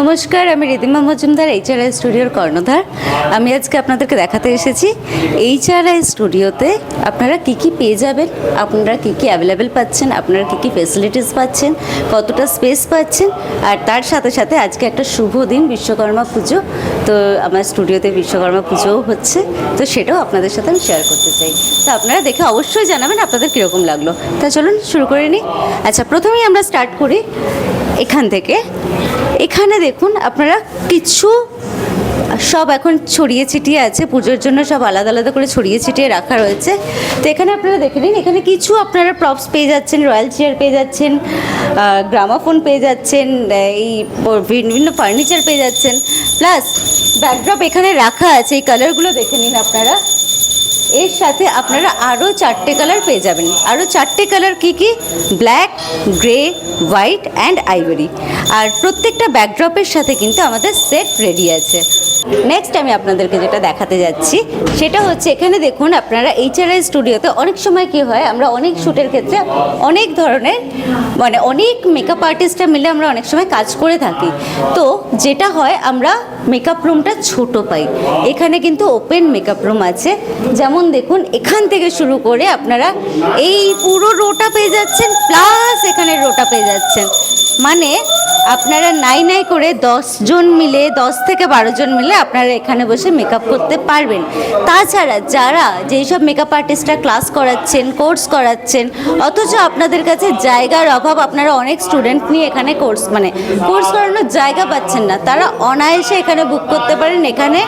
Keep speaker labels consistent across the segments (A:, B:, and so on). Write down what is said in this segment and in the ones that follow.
A: নমস্কার, আমি রিদিমা মজুমদার এইচআরআই স্টুডিওর কর্ণধার। আমি আজকে আপনাদেরকে দেখাতে এসেছি এইচআরআই স্টুডিওতে আপনারা কি কি পেয়ে যাবেন, আপনারা কি কি অ্যাভেলেবেল পাচ্ছেন, আপনারা কি কি ফেসিলিটিস পাচ্ছেন, কতটা স্পেস পাচ্ছেন, আর তার সাথে সাথে আজকে একটা শুভ দিন, বিশ্বকর্মা পুজো। তো আমার স্টুডিওতে বিশ্বকর্মা পুজোও হচ্ছে, তো সেটাও আপনাদের সাথে আমি শেয়ার করতে চাই। তো আপনারা দেখে অবশ্যই জানাবেন আপনাদের কীরকম লাগল। তা চলুন শুরু করে নিই। আচ্ছা প্রথমেই আমরা স্টার্ট করি এখান থেকে। এখানে দেখুন, আপনারা কিছু, সব এখন ছড়িয়ে ছিটিয়ে আছে, পুজোর জন্য সব আলাদা আলাদা করে ছড়িয়ে ছিটিয়ে রাখা রয়েছে। তো এখানে আপনারা দেখে নিন, এখানে কিছু আপনারা প্রপস পেয়ে যাচ্ছেন রয়্যাল চেয়ার পেয়ে যাচ্ছেন গ্রামাফোন পেয়ে যাচ্ছেন, এই বিভিন্ন ফার্নিচার পেয়ে যাচ্ছেন প্লাস ব্যাকড্রপ এখানে রাখা আছে, এই কালারগুলো দেখে নিন আপনারা। এর সাথে আপনারা আরও চারটে কালার পেয়ে যাবেন। আরও চারটে কালার কি কি? Black, grey, white, and ivory. আর প্রত্যেকটা ব্যাকড্রপের সাথে কিন্তু আমাদের সেট রেডি আছে। নেক্সট আমি আপনাদেরকে যেটা দেখাতে যাচ্ছি, সেটা হচ্ছে এখানে দেখুন আপনারা এইচআরআই স্টুডিওতে অনেক সময় কি হয়, আমরা অনেক শ্যুটের ক্ষেত্রে অনেক ধরনের মানে অনেক মেকআপ আর্টিস্টরা মিলে আমরা অনেক সময় কাজ করে থাকি। তো যেটা হয়, আমরা মেকআপ রুমটা ছোট পাই। এখানে কিন্তু ওপেন মেকআপ রুম আছে। যেমন দেখুন, এখান থেকে শুরু করে আপনারা এই পুরো রোটা পেয়ে যাচ্ছেন প্লাস এখানে রোটা পেয়ে যাচ্ছেন। মানে আপনারা নাই নাই করে জন মিলে, দশ থেকে বারো জন মিলে আপনারা এখানে বসে মেকআপ করতে পারবেন। তাছাড়া যারা যেই সব মেকআপ আর্টিস্টরা ক্লাস করাচ্ছেন কোর্স করাচ্ছেন, অথচ আপনাদের কাছে জায়গার অভাব, আপনারা অনেক স্টুডেন্ট নিয়ে এখানে কোর্স মানে কোর্স করানোর জায়গা পাচ্ছেন না। তারা অনায়াসে এখানে বুক করতে পারেন। এখানে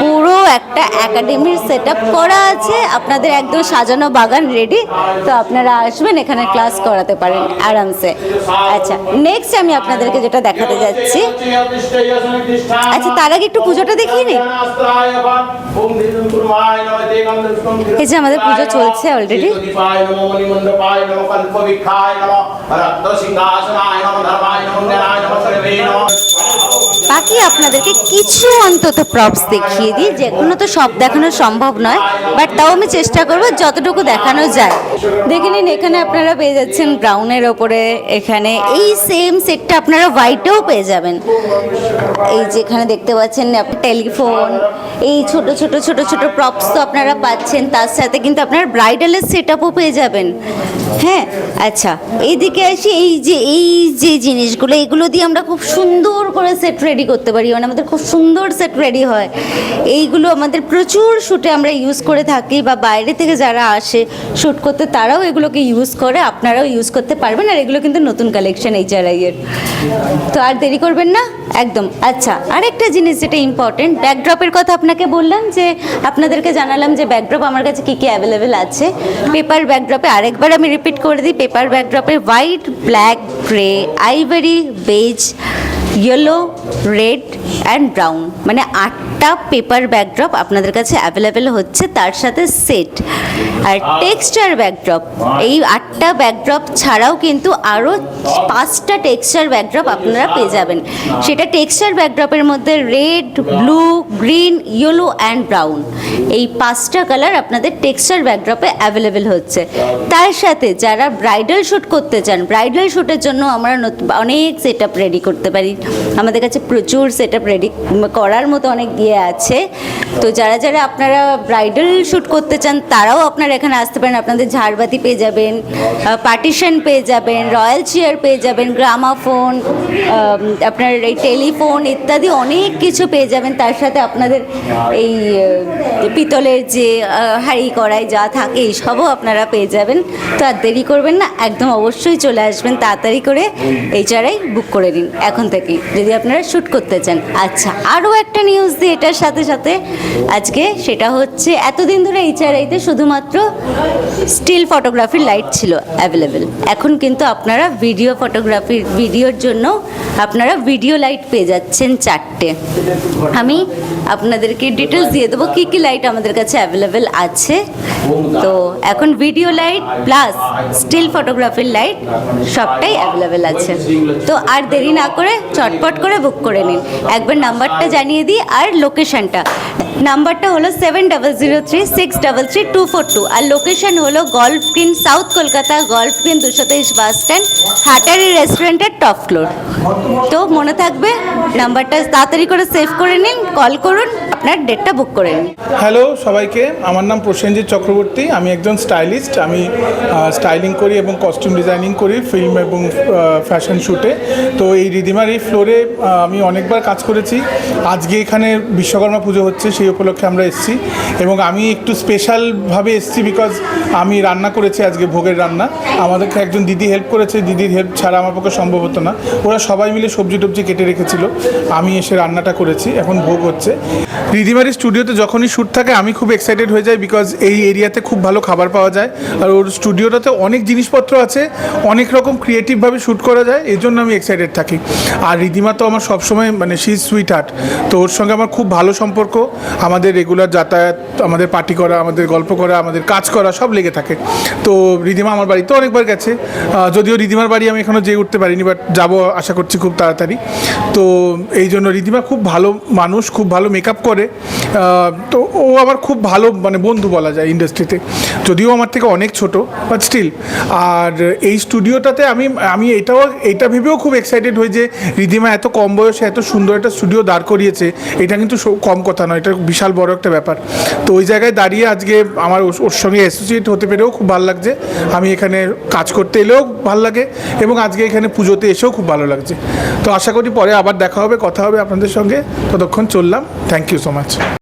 A: পুরো একটা একাডেমির সেট করা আছে। আপনাদের একদম সাজানো বাগান রেডি তো আপনারা আসবেন, এখানে ক্লাস করাতে পারেন আরামসে। আচ্ছা নেক্সট আমি আপনাদেরকে যেটা দেখাতে যাচ্ছি। আচ্ছা তার আগে একটু পুজোটা দেখিয়ে এই যে আমাদের পুজো চলছে already। বাকি আপনাদেরকে কিছু অন্তত প্রপস দেখিয়ে দিই? যেগুলো তো সব দেখানো সম্ভব নয় বাট তাও আমি চেষ্টা করব যতটুকু দেখানো যায়। দেখে নিন, এখানে আপনারা পেয়ে যাচ্ছেন ব্রাউনের ওপরে, এখানে এই সেম সেটটা আপনারা হোয়াইটেও পেয়ে যাবেন। এই যেখানে দেখতে পাচ্ছেন টেলিফোন এই ছোট ছোট ছোট ছোট প্রপস তো আপনারা পাচ্ছেন, তার সাথে কিন্তু আপনার ব্রাইডালের সেট আপও পেয়ে যাবেন। হ্যাঁ আচ্ছা এইদিকে আসি, এই যে এই যে জিনিসগুলো, এগুলো দিয়ে আমরা খুব সুন্দর করে সেট রেডি করতে পারি মানে আমাদের খুব সুন্দর সেট রেডি হয়। এইগুলো আমাদের প্রচুর শ্যুটে আমরা ইউজ করে থাকি বা বাইরে থেকে যারা আসে শ্যুট করতে, তারাও এগুলোকে ইউজ করে, আপনারাও ইউজ করতে পারবেন, আর এগুলো কিন্তু নতুন কালেকশন এইচ আর এর। তো আর দেরি করবেন না? একদম। আচ্ছা আরেকটা জিনিস যেটা ইম্পর্টেন্ট ব্যাকড্রপের কথা আপনাকে বললাম যে, আপনাদেরকে জানালাম যে ব্যাকড্রপ আমার কাছে কী কী অ্যাভেলেবেল আছে। পেপার ব্যাকড্রপে আরেকবার আমি রিপিট করে দিই paper ব্যাকড্রপে white black grey ivory beige yellow red and brown মানে আটটা পেপার ব্যাকড্রপ আপনাদের কাছে অ্যাভেলেবেল হচ্ছে, তার সাথে সেট আর টেক্সচার ব্যাকড্রপ এই আটটা ব্যাকড্রপ ছাড়াও কিন্তু আরও পাঁচটা টেক্সচার ব্যাকড্রপ আপনারা পেয়ে যাবেন। সেটা টেক্সচার ব্যাকড্রপের মধ্যে red blue green yellow and brown এই পাঁচটা কালার আপনাদের টেক্সচার ব্যাকড্রপে অ্যাভেলেবেল হচ্ছে। তার সাথে যারা ব্রাইডাল শ্যুট করতে চান ব্রাইডাল শ্যুটের জন্য আমরা অনেক সেট আপ রেডি করতে পারি। আমাদের কাছে প্রচুর সেট আপ রেডি করার মতো অনেক ইয়ে আছে। তো যারা যারা আপনারা ব্রাইডাল শ্যুট করতে চান, তারাও আপনারা এখানে আসতে পারেন। আপনাদের ঝাড়বাতি পেয়ে যাবেন পার্টিশন পেয়ে যাবেন রয়্যাল চেয়ার পেয়ে যাবেন গ্রামাফোন আপনার এই টেলিফোন ইত্যাদি অনেক কিছু পেয়ে যাবেন। তার সাথে আপনাদের এই পিতলের যে হাঁড়ি, কড়াই যা থাকে এইসবও আপনারা পেয়ে যাবেন। তো আর দেরি করবেন না, একদম অবশ্যই চলে আসবেন। তাড়াতাড়ি করে এই চারাই বুক করে নিন, এখন থেকেই যদি আপনারা শ্যুট করতে চান। আচ্ছা আরও একটা নিউজ দিই এটার সাথে সাথে আজকে সেটা হচ্ছে, এতদিন ধরে এইচআরআইতে শুধুমাত্র স্টিল ফটোগ্রাফির লাইট ছিল অ্যাভেলেবেল এখন কিন্তু আপনারা ভিডিও ফটোগ্রাফির ভিডিওর জন্য আপনারা ভিডিও লাইট পেয়ে যাচ্ছেন চারটে। আমি আপনাদেরকে ডিটেলস দিয়ে দেবো, কী কী লাইট আমাদের কাছে অ্যাভেলেবেল আছে। তো এখন ভিডিও লাইট প্লাস স্টিল ফটোগ্রাফির লাইট সবটাই অ্যাভেলেবেল আছে। তো আর দেরি না করে চটপট করে বুক করে নিন। একবার নাম্বারটা জানিয়ে দিই আর লোকেশনটা নাম্বারটা হলো seven double zero three six double three two four two আর লোকেশন হলো golf green south Kolkata golf green দুশো তেইশ বাস স্ট্যান্ড হাটারি রেস্টুরেন্টের টপ ফ্লোর তো মনে থাকবে নাম্বারটা তাড়াতাড়ি করে সেভ করে নিন কল করুন, আপনার ডেটটা বুক করে নিন।
B: হ্যালো সবাইকে, আমার নাম প্রসেনজিৎ চক্রবর্তী, আমি একজন স্টাইলিস্ট আমি স্টাইলিং করি এবং কস্টিউম ডিজাইনিং করি ফিল্ম এবং ফ্যাশন শ্যুটে তো এই রিদিমার এই ফ্লোরে আমি অনেকবার কাজ করেছি। আজকে এখানে বিশ্বকর্মা পুজো হচ্ছে, সেই উপলক্ষে আমরা এসেছি এবং আমি একটু স্পেশালভাবে এসেছি বিকজ আমি রান্না করেছি আজকে ভোগের রান্না। আমাদেরকে একজন দিদি হেল্প করেছে, দিদির হেল্প ছাড়া আমার পক্ষে সম্ভব হতো না। ওরা সবাই মিলে সবজি টবজি কেটে রেখেছিল। আমি এসে রান্নাটা করেছি, এখন ভোগ হচ্ছে। রিদিমারি স্টুডিওতে যখনই শ্যুট থাকে, আমি খুব এক্সাইটেড হয়ে যাই বিকজ এই এরিয়াতে খুব ভালো খাবার পাওয়া যায়। আর ওর স্টুডিওটাতে অনেক জিনিসপত্র আছে, অনেক রকম ক্রিয়েটিভভাবে শ্যুট করা যায় এই জন্য আমি এক্সাইটেড থাকি। আর রিদিমা তো আমার সবসময় মানে শি সুইট হার্ট তো ওর সঙ্গে আমার খুব ভালো সম্পর্ক। আমাদের রেগুলার যাতায়াত, আমাদের পার্টি করা, আমাদের গল্প করা, আমাদের কাজ করা সব লেগে থাকে। তো রিদিমা আমার বাড়িতে অনেকবার গেছে। যদিও রিদিমার বাড়ি আমি এখনও যেয়ে উঠতে পারিনি বাট যাব আশা করছি খুব তাড়াতাড়ি। তো এই জন্য রিদিমা খুব ভালো মানুষ, খুব ভালো মেকআপ করে। তো ও আমার খুব ভালো মানে বন্ধু বলা যায় ইন্ডাস্ট্রিতে যদিও আমার থেকে অনেক ছোট বাট স্টিল আর এই স্টুডিওটাতে আমি আমি এটাও, এটা ভেবেও খুব এক্সাইটেড হই যে রিদিমা এত কম বয়সে এত সুন্দর একটা স্টুডিও দাঁড় করিয়েছে। এটা কিন্তু কম কথা নয়, এটা বিশাল বড় একটা ব্যাপার। তো ওই জায়গায় দাঁড়িয়ে আজকে আমার ওর- সঙ্গে অ্যাসোসিয়েট হতে পেরেও খুব ভালো লাগছে। আমি এখানে কাজ করতে এলেও ভালো লাগে এবং আজকে এখানে পুজোতে এসেও খুব ভালো লাগছে। তো আশা করি পরে আবার দেখা হবে, কথা হবে আপনাদের সঙ্গে। ততক্ষণ চললাম। Thank you so much